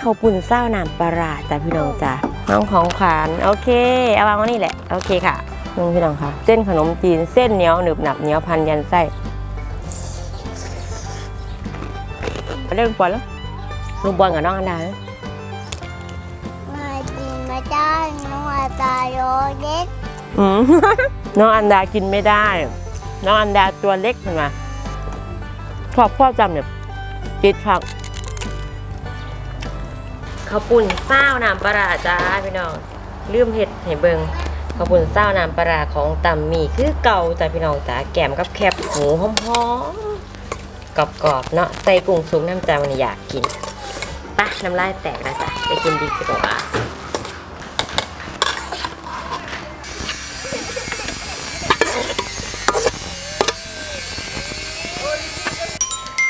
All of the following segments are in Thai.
ข้าวปุ้นเศร้าน้ำปลาร้าจ้ะพี่น้องจ้ะน้องของขวัญโอเค เอาวางไว้นี่แหละ โอเคค่ะน้องพี่น้องค่ะ เส้นขนมจีนเส้นเหนียวหนึบหนับเหนียวพันยันไส้เรื่องปอนแล้วลุงบอลกับน้องอันดานะมากินมาจ้านัวตาโยเด็กอืมน้องอันดากินไม่ได้ น้องอันดาตัวเล็กเห็นไหมชอบพ่อจำเนี่ยติดผัก ข้าวปุ่นเศร้าน้ำปลาจ้าพี่น้องลืมเห็ดให้เบิงข้าวปุ่นเศร้าน้ำปลาของตำหมี่คือเก่าจ้าพี่น้องจ้าแกมกับแคบหมูหอมๆกรอบๆเนาะใส่กุ้งสุกน้ำจาวันนี้อยากกินปะน้ำลายแตกแล้วจ้ะไปกินดีกว่า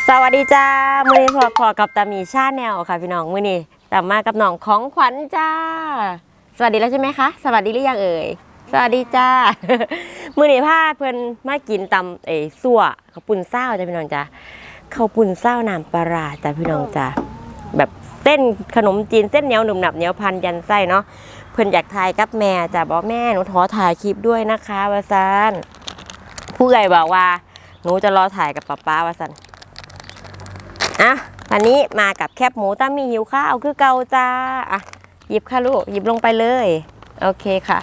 สวัสดีจ้า มือนี้พอพอกับตามีชาแนลค่ะพี่น้อง มือนี้ ตามมากับน้องของขวัญจ้า สวัสดีแล้วใช่ไหมคะ สวัสดีหรือยังเอ่ย สวัสดีจ้า มือหนีผ้าเพื่อนมากินตำเอ๋สั่วข้าวปุ้นเศร้าจ้าพี่น้องจ้าข้าวปุ้นเศร้าน้ำปลาจ้าพี่น้องจ้าแบบเส้นขนมจีนเส้นเหนียวหนุ่มหนับเหนียวพันยันไส้เนาะเพื่อนอยากถ่ายกับแม่จ้าบอกแม่หนูขอถ่ายคลิปด้วยนะคะวาซานผู้ใหญ่บอกว่าหนูจะรอถ่ายกับป๊าป้าวาซันอะ วันนี้มากับแคบหมูตั้มมีหิวข้าวคือเกาจ้าอะหยิบค่ะลูกหยิบลงไปเลย โอเคค่ะ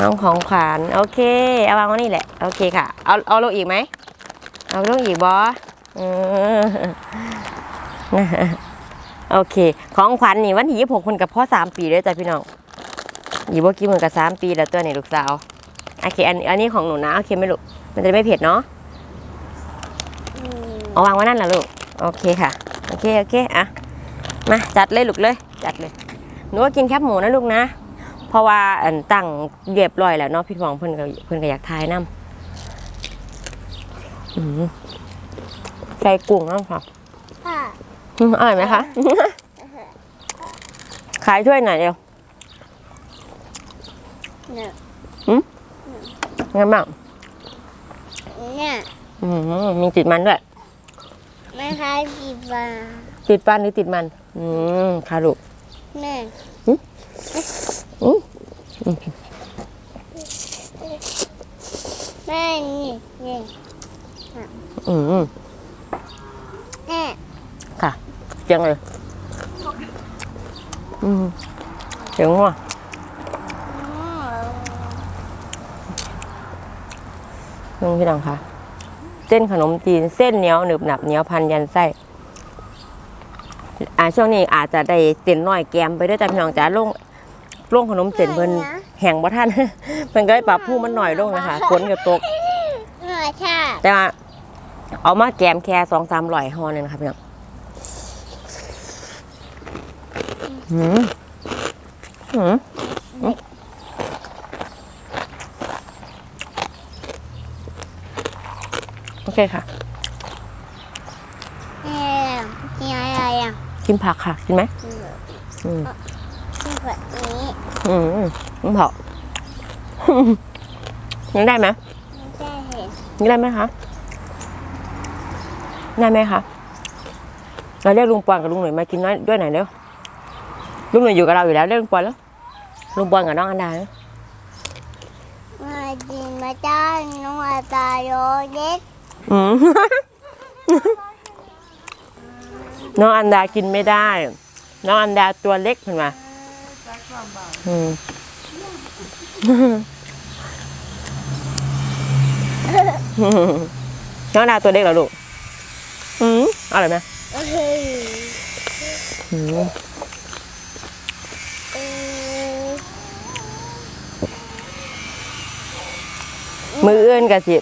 น้องของขวัญโอเคเอาวางไว้นี่แหละโอเคค่ะ เอาเอาลงอีกไหมเอาลงอีกบอโอเค ของขวัญนี่วันที่ยี่หกคนกับพ่อสามปีเลยจ้ะพี่น้องหยิบว่ากี่หมื่นกับสามปีแล้วตัวนี่ลูกสาวโอเคอันอันนี้ของหนูนะโอเคไหมลูกมันจะไม่เผ็ดเนาะเอาวางไว้นั่นแหละลูก โอเคค่ะ โอเค โอเค อะ มาจัดเลยลูกเลย จัดเลย หนูก็กินแคบหมูนะลูกนะ เพราะว่าอันตั้งเรียบร้อยแล้วเนาะพี่ฟองเพิ่นก็เพิ่นก็อยากทายน้ำอืมไก่กุ้งน้ำค่ะค่ะอืมอร่อยไหมคะ ขายถ้วยไหนอยเดียวเนี่ยงั้นบ้างเนี่ยอืมมีติดมันด้วย ไม่คล้ายปีบาติดฟันหรือติดมัน อืมค่ะลูกแม่อืมแม่นี่นี่อืมแม่ค่ะเจียงเลยอืมเจียงว่ะอืมนึงพี่น้องคะ เส้นขนมจีนเส้นเหนียวหนึบหนับเหนียวพันยันไส้อ่าช่วงนี้อาจจะได้เส้นน้อยแกมไปด้วยจ้ะพี่น้องจ้าลงลงขนมเส้นเพิ่นแห้งบ่ทันเพิ่นก็เลยปรับผู้มันหน่อยลงนะคะฝนก็ตกหน่อยค่ะแต่ว่าเอามาแกมแค่สองสามร้อยห่อนึงนะคะพี่น้องหืมหืมหืม โอเคค่ะ แม่นี่อะไรอะกินผักค่ะ กินไหมอืมที่แบบนี้อืมอืมเผายังได้ไหมไม่ใช่เห็นยังได้ไหมคะได้ไหมคะเราเรียกลุงปอนกับลุงหนุ่ยมากินน้อยด้วยหน่อยเร็วลุงหนุ่ยอยู่กับเราอยู่แล้วเรียกลุงปอนแล้วลุงปอนกับน้องอันดานะมากินมาจ้านัวตาโยเด็ก อืม น้องอันดากินไม่ได้ น้องอันดาตัวเล็กเห็นไหมอืมน้องอันดาตัวเล็กเหรอลูก อืมอร่อยไหมอืมเออมือเอื้อนกับสิ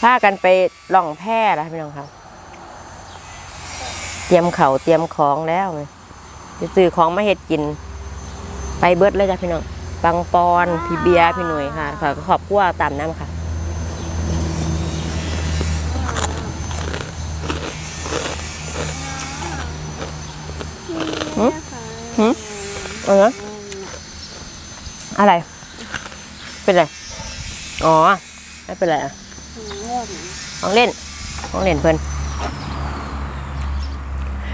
พากันไปล่องแพร่แล้วพี่น้องครับ เตรียมเขาวเตรียมของแล้วจะซื้อของมาเฮ็ดกิน ไปเบิดเลยจ้ะพี่น้องปังปอนพี่เบียร์พี่หนุ่ยค่ะค่ะก็ขอบครัวตามน้ำค่ะหืมหืมเอานะอะไร เป็นไร อ๋อ ไม่เป็นไรอะ ของเล่น ของเล่นเพิ่น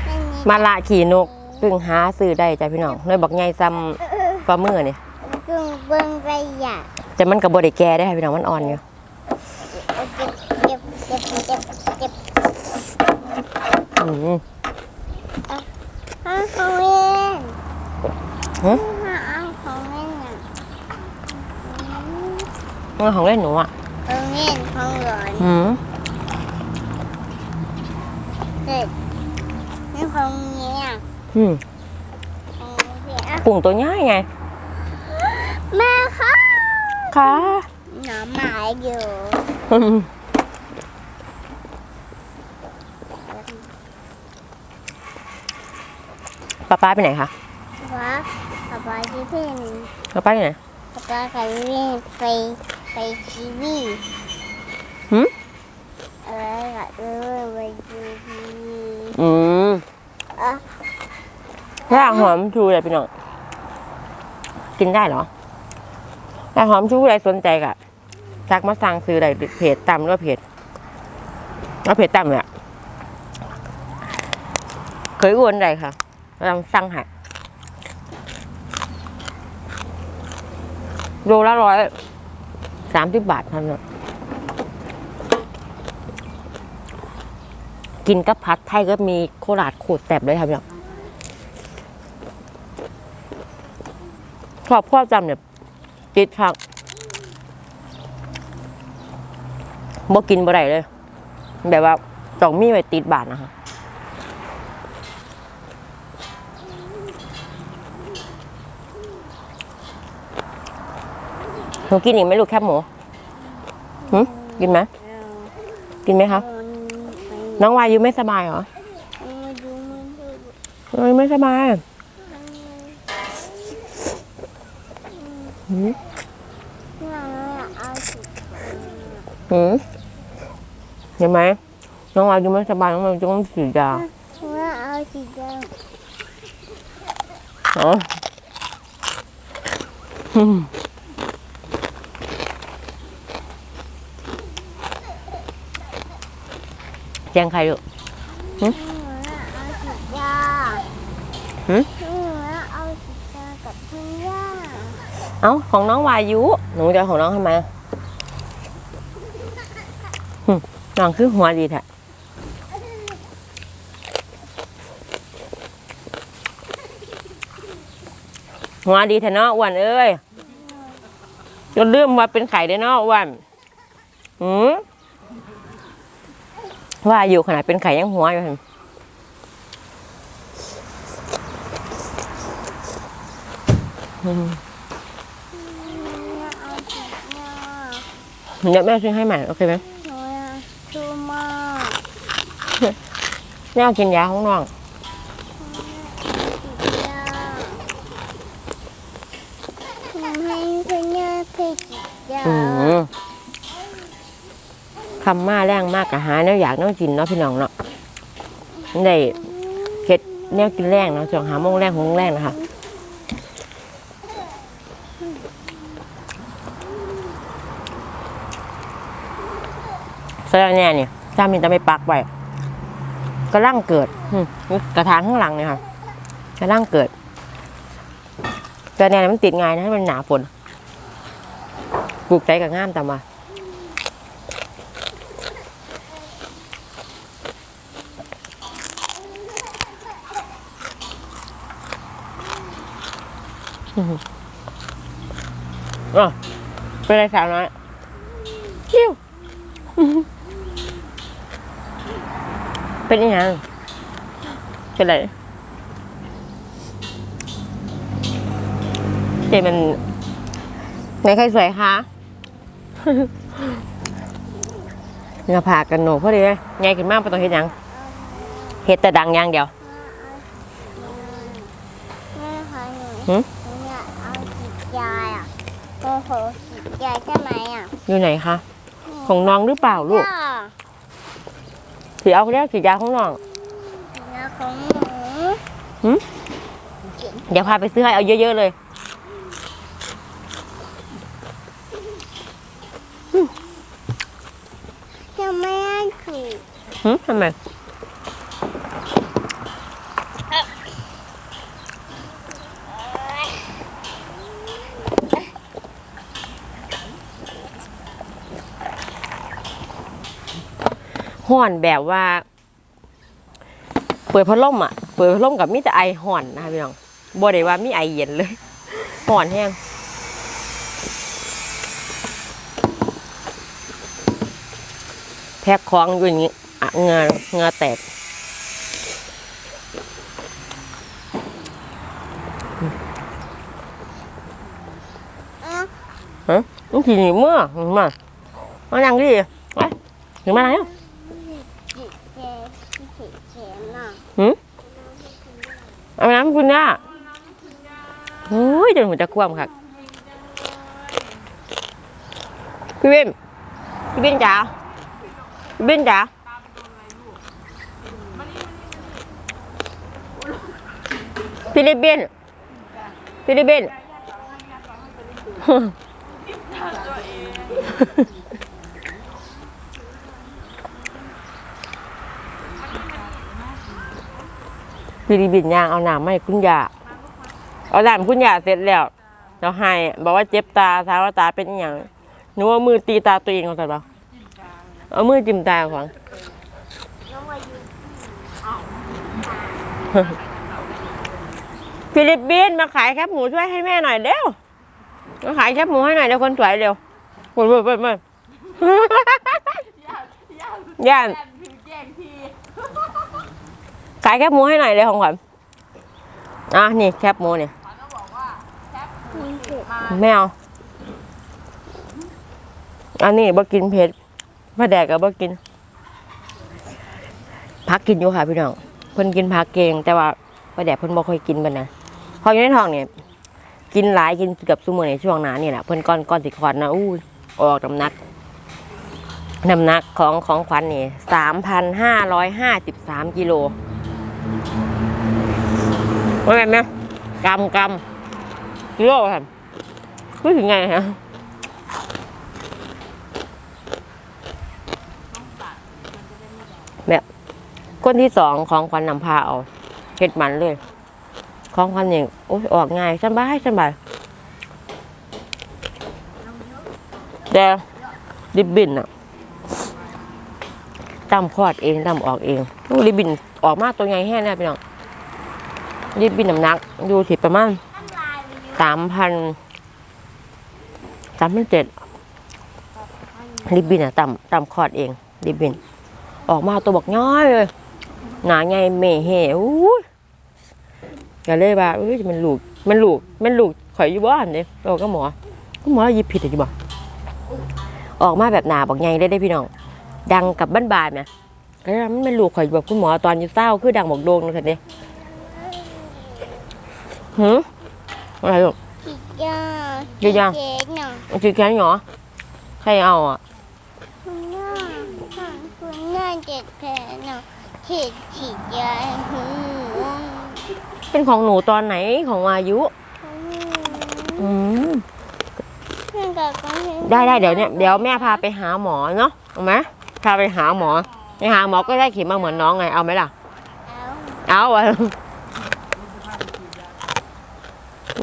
ไม่มีมาละขี่นกกึ่งหาซื้อได้จ้ะพี่น้องเลยบอกไงซ้ำฝ่ามือเนี่ยกึ่งเบิ่งไปอยากแต่มันกับบริแกได้ค่ะพี่น้องมันอ่อนอยู่เจ็บเจ็บเจ็บเจ็บเจ็บอืมห้าของเล่นหึห้าเอาของเล่นอะมันของเล่นหนูอะของเล่นของหลอนอืม เด็กนี่ของเนี้ยอืมของเนี้ยปุ่งตัวง่ายไง แม่ค่ะค่ะหน่อไม้อยู่อืมป้าป้าไปไหนคะว่าป๊าป๊าที่เพ่นป้าป้าอยู่ไหนป๊าป๊ากับเล่นไปไปทีวีหืม อะไรกับเรื่องไปดูทีวีอืมอะรากหอมชูเลยพี่น้องกินได้เหรอรากหอมชูอะไรสนใจกะทักมาสั่งซื้อได้เพจต่ำหรือว่าเพจว่าเพจต่ำเนี่ยเคยอ้วนได้ค่ะเราสั่งใหาโลละร้อยสามสิบบาทเท่านั้น กินกับผัดไทยก็มีโคราดขูดแสบเลยค่ะพี่น้องชอบพ่อจำเนี่ยติดผักบ่กินบ่ได้เลย แบบว่าต้องมีไว้ติดบาทนะคะหนูกินอีกไหมลูกแคบหมูหืมกินไหม กินไหมคะ น้องวายุไม่สบายเหรอเอ้ยไม่สบายหืมหืมเห็นไหมน้องวายุไม่สบายน้องวายุต้องฉีดยาว่าเอาสีแดงอ๋ออืมแจ้ งใครลูกเอาสียาหืมเอาสียากับคุณย่าเอ้าของน้องวายุ หนูจะของน้องทำไมหึน้องคือหัวดีแท้หัวดีแท้เนาะอ้วนเอ้ยจนลืมว่าเป็นไข่ได้เนาะอ้วนหืม ว่าอยู่ขนาดเป็นไข่ยังหัวอยู่เห็นอืมเอาสียาเดี๋ยวแม่ซื้อให้ใหม่โอเคไหมหนูอยากชูมากแม่เอากินยาของน้องสียาทำให้คุณย่าเพชรยาอืม คำมาแรงมากกะหาแนวอยากแนวกินเนาะพี่น้องเนาะได้เฮ็ดแนวกินแรงเนาะช่วงหาโมงแรงของแรงนะคะแสดงแน่เนี่ยถ้ามีจะไม่ปักไว้กระลังเกิดกระถางข้างหลังเนี่ยค่ะกระลังเกิดแต่แน่มันติดง่ายนะมันหนาฝนปลูกใจกับง่ามตามมา อืมอะเป็นไรสาวน้อยคิวเป็นยังไงเป็นไรเจมันไหนใครสวยคะเนื้อผากกันโหนกพอดีเลยไงขึ้นมากไปต้องเฮ็ดหยังเฮ็ดแต่ดังอย่างเดียวแอ้โหสียาใช่ไหมอะอยู่ไหนคะ ของน้องหรือเปล่าลูกย่าสีเอาเรียกสียาของน้องยาของหนูหืม เดี๋ยวพาไปซื้อให้เอาเยอะๆเลยยังไม่ได้ถูก หึทำไม ห่อนแบบว่า เปิดพัดลมอะ เปิดพัดลมกับมีแต่ไอห่อนนะคะพี่น้องบ่ได้ว่ามีไอเย็นเลยห่อนแห้งแพ็คของอยู่อย่างนี้อะเหงาเหงาแตกอะฮะมันขี่หนีเมื่อมามานั่งดิไปถึงมาไหนอะ จิตเจจิตเจน่ะ หืมเอาน้ำคุณย่าโอ้ยจนหัวจะคว่ำค่ะพี่เบนพี่เบนจ๋าพี่เบนจ๋าฟิลิปปินส์ฟิลิปปิน ส์ฟิลิปปินส์ยางเอาหนามมาให้คุณยาเอาหนามคุณยาเสร็จแล้วเราให้บอกว่าเจ็บตาถามว่าตาเป็นอย่างหนูว่ามือตีตาตัวเองเอาแต่เปล่าเอามือจิ้มตาของฟิลิปปินส์มาขายแคบหมูช่วยให้แม่หน่อยเร็วมาขายแคบหมูให้หน่อยเดี๋ยวคนสวยเร็วเปิดเปิดเปิดเปิดย่าน ขายแคบหมูให้หน่อยเลยของขวัญอะนี่แคบหมูเนี่ยไม่เอาอันนี้บ่กินเผ็ดพ่อแดกก็บ่กินพักกินอยู่ค่ะพี่น้องเพิ่นกินพักเก่งแต่ว่าพ่อแดกเพิ่นบ่ค่อยกินบันนะพออยู่ในท้องเนี่ยกินหลายกินเกือบซุมื้อในช่วงหน้านี่แหละเพิ่นก่อนก่อนสิคอดนะอู้ออกน้ำหนักน้ำหนักของของขวัญนี่สามพันห้าร้อยห้าสิบสามกิโล ว่าไงไหมกำกำกิโลค่ะรู้ถึงไงฮะแบบคนที่สองของขวัญนำพาเอาเห็ดมันเลย ของขวัญนี่โอ้ยออกง่ายสบายสบายแต่ดิบบินอะตำคลอดเองตำออกเองลูกริบบินออกมาตัวใหญ่แห้งเนี่ยพี่น้อง ริบบินน้ำหนัก อยู่ที่ประมาณสามพันสามพันเจ็ดริบบินอะต่ำต่ำคลอดเองริบบิน ออกมาตัวบอกน้อยเลย หนาไงเมเหอู้ยก็เลยว่าเอ้ยมันลูกมันลูกมันลูกข่อยอยู่บ้านเนี่ยเราก็หมอก็หมอยิบผิดอยู่บ่ออกมาแบบหนาบอกไงได้ได้พี่น้อง ดังกับบ้านบานๆนะก็เลยว่ามันเป็นลูกข่อยแบบคุณหมอตอนอยู่เศร้าคือดังบอกโดงนะท่านเนี่ย หืมอะไรลูกจิตยาจิตยาเจน่ะคือแค่นี้เหรอ ใครเอาอะ คุณย่าคุณย่าเจ็ดแผลน่ะฉีดฉีดยาหูเป็นของหนูตอนไหนของวายุ อืม เพื่อนกับก็เห็นได้ได้เดี๋ยวเนี่ยเดี๋ยวแม่พาไปหาหมอเนาะเอาไหมพาไปหาหมอไปหาหมอก็ได้เข็มมาเหมือนน้องไงเอาไหมล่ะ เอาเอาอะ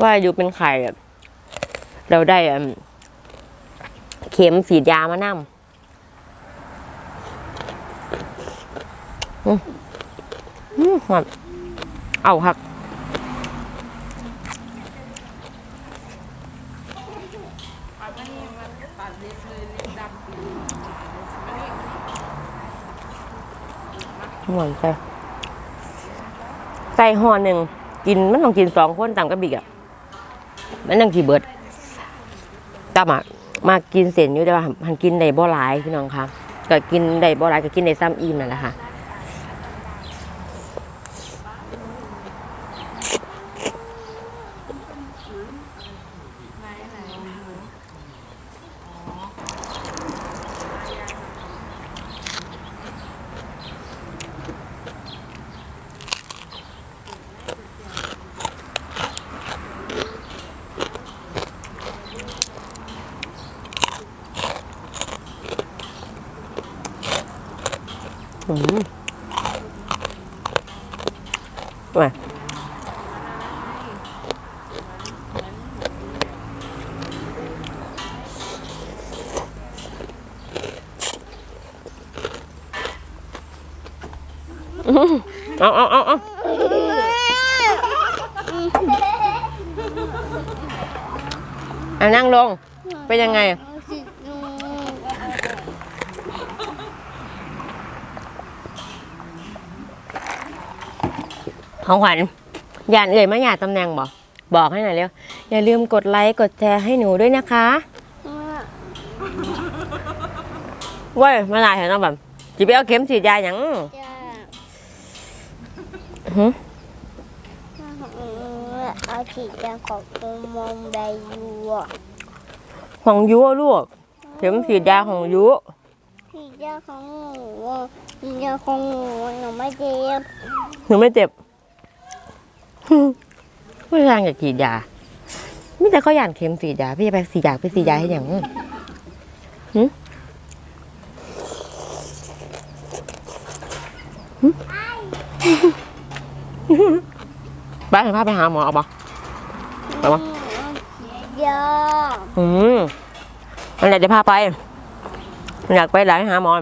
ว่าอยู่เป็นไข่เราได้เข็มฉีดยามานำอืมอืมหอมเอาครับหวานไปใส่ห่อหนึ่งกินมันต้องกินสองคนตามกระบิกอะ มันยังกี่เบิดตามามากินเส้นอยู่แต่ว่าหันกินได้บ่หลายพี่น้องคะก็กินได้บ่หลายก็กินได้ซ้ำอิ่มนั่นแหละค่ะ อืมไปเอาเอาเอาเอาเอานั่งลง เป็นยังไง ของขวัญยานเอ่ยมาหยาดตำแหน่งบอกบอกให้หน่อยเร็ว อย่าลืมกดไลค์กดแชร์ให้หนูด้วยนะคะเว้ยมาหลายเห็นเนาะแบบจีไปเอาเข็มฉีดยาหยังจะหึเอาขีดจางของตัวมองใบยูอะของยุอะลูก เข็มฉีดยาของยุขีดจางของหนูอะขีดจางของหนูหนูไม่เจ็บหนูไม่เจ็บ ผู้ชายอยากฉีดยาไม่แต่เขาอยากเข็มฉีดยาพี่จะไปฉีดยาไปฉีดยาให้หยังหึหึไปให้พาไปหาหมอเอาปะไปวะยาอืมมันอยากจะพาไป อยากไปหลายหาหมอ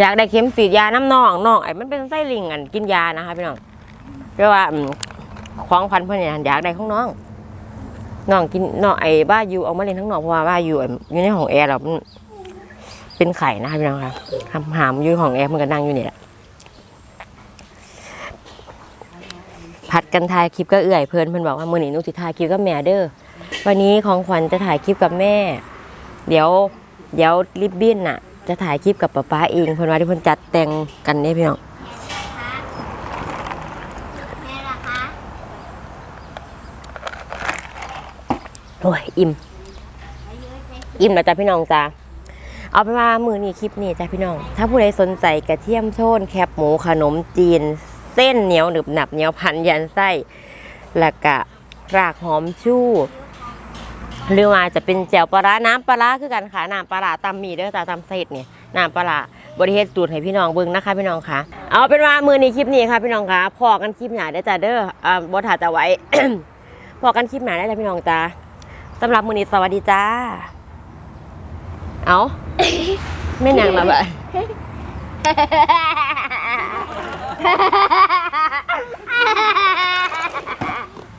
อยากได้เข็มฉีดยาน้ำนองน้องไอ้มันเป็นไส้ลิงอันกินยานะคะพี่น้องเรียกว่าอืมของพันเพื่อนเนี่ยอยากได้ของน้องน้องกินน้องไอ้บ้าอยู่เอามาเล่นทั้งนอกเพราะว่าบ้าอยู่อยู่ในห้องแอร์เราเป็นไข่นะคะพี่น้องค่ะหามหามอยู่ห้องแอร์มันก็นั่งอยู่นี่แหละผัดกันถ่ายคลิปก็เอื่อยเพื่อนเพื่อนบอกว่ามือหนีนุสิถ่ายคลิปกับแม่เด้อวันนี้ของขวัญจะถ่ายคลิปกับแม่ เดี๋ยวเดี๋ยวริบบิ้นน่ะ จะถ่ายคลิปกับป๊าป๊าเองเพื่อนว่าที่เพื่อนจัดแต่งกันเนี่ยพี่น้องแม่ล่ะคะโอ้ยอิ่ม อิ่มแล้วจ้ะพี่น้องจ้าเอาเป็นว่ามือนี้คลิปนี้จ้ะพี่น้อง ถ้าผู้ใดสนใจกระเทียมโชนแคบหมูขนมจีน เส้นเหนียวหนึบหนับเหนียวพันยันไส้แล้วก็รากหอมชู่ หรือว่าจะเป็นแจ่วปลาร้าน้ำปลาร้าคือกันค่ะน้ำปลาร้าตำหมีเด้อจ้าตำเสร็จเนี่ยน้ำปลาร้าบริเฮดสูตรให้พี่น้องเบิ่งนะคะพี่น้องค่ะ เอาเป็นว่ามือนี้คลิปนี้ค่ะพี่น้องค่ะพอกันคลิปหนาได้จ้าเด้ออ่าบทถาจะไว้พอกันคลิปหนาได้จ้ะพี่น้องจ้าสำหรับมือนี้สวัสดีจ้า เอาไม่นางละบะฮ่าฮ่าฮ่าฮ่า